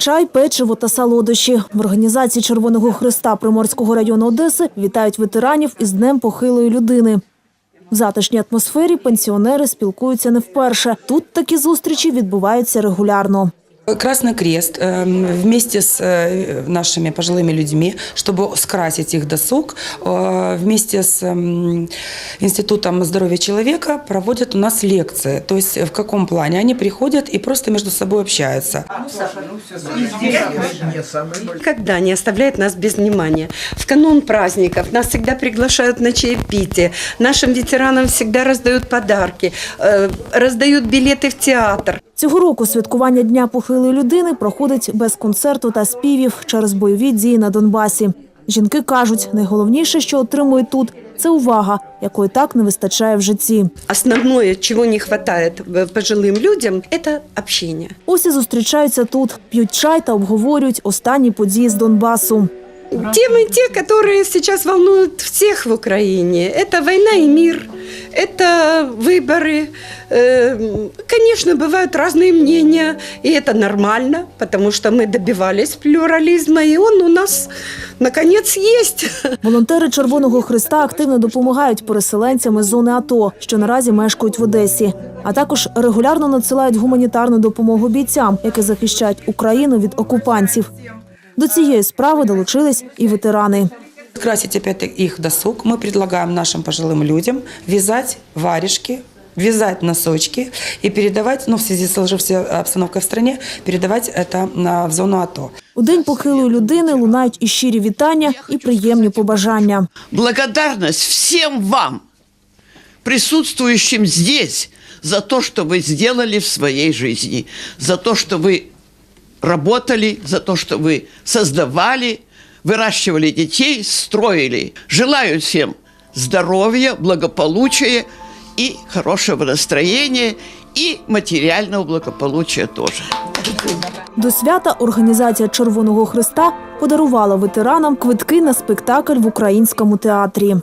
Чай, печиво та солодощі. В організації Червоного Христа Приморського району Одеси вітають ветеранів із Днем похилої людини. В затишній атмосфері пенсіонери спілкуються не вперше. Тут такі зустрічі відбуваються регулярно. Красный Крест э, вместе с э, нашими пожилыми людьми, чтобы скрасить их досуг, э, вместе с м, Институтом здоровья человека проводят у нас лекции. То есть в каком плане? Они приходят и просто между собой общаются. Никогда не оставляет нас без внимания. В канун праздников нас всегда приглашают на чаепитие. Нашим ветеранам всегда раздают подарки, э, раздают билеты в театр. Цього року святкування Дня похилої людини проходить без концерту та співів через бойові дії на Донбасі. Жінки кажуть, найголовніше, що отримують тут, це увага, якої так не вистачає в житті. Основное, чего не хватает э, пожилым людям, это общение. Ось і зустрічаються тут, п'ють чай та обговорюють останні події з Донбасу. Темы те, которые сейчас волнуют всех в Украине. Это война и мир, это выборы. Э, Конечно, бывают разные мнения, и это нормально, потому что мы добивались плюрализма, и он у нас, наконец, есть. Волонтери Червоного Христа активно допомагають переселенцям із зони АТО, що наразі мешкають в Одесі. А також регулярно надсилають гуманітарну допомогу бійцям, які захищають Україну від окупантів. До цієї справи долучились і ветерани. Скрасить опять их досуг. Мы предлагаем нашим пожилым людям вязать варежки, вязать носочки и передавать, ну, в связи с сложившейся обстановкой в стране, передавать это на, в зону АТО. У день похилої людини лунають і щирі вітання, і приємні побажання. благодарность всем вам, присутствующим здесь, за то, что вы сделали в своей жизни, за то, что вы работали, за то, что вы создавали, выращивали детей, строили. Желаю всем здоровья, благополучия и хорошего настроения, и материального благополучия тоже. До свята організація Червоного Христа подарувала ветеранам квитки на спектакль в українському театрі.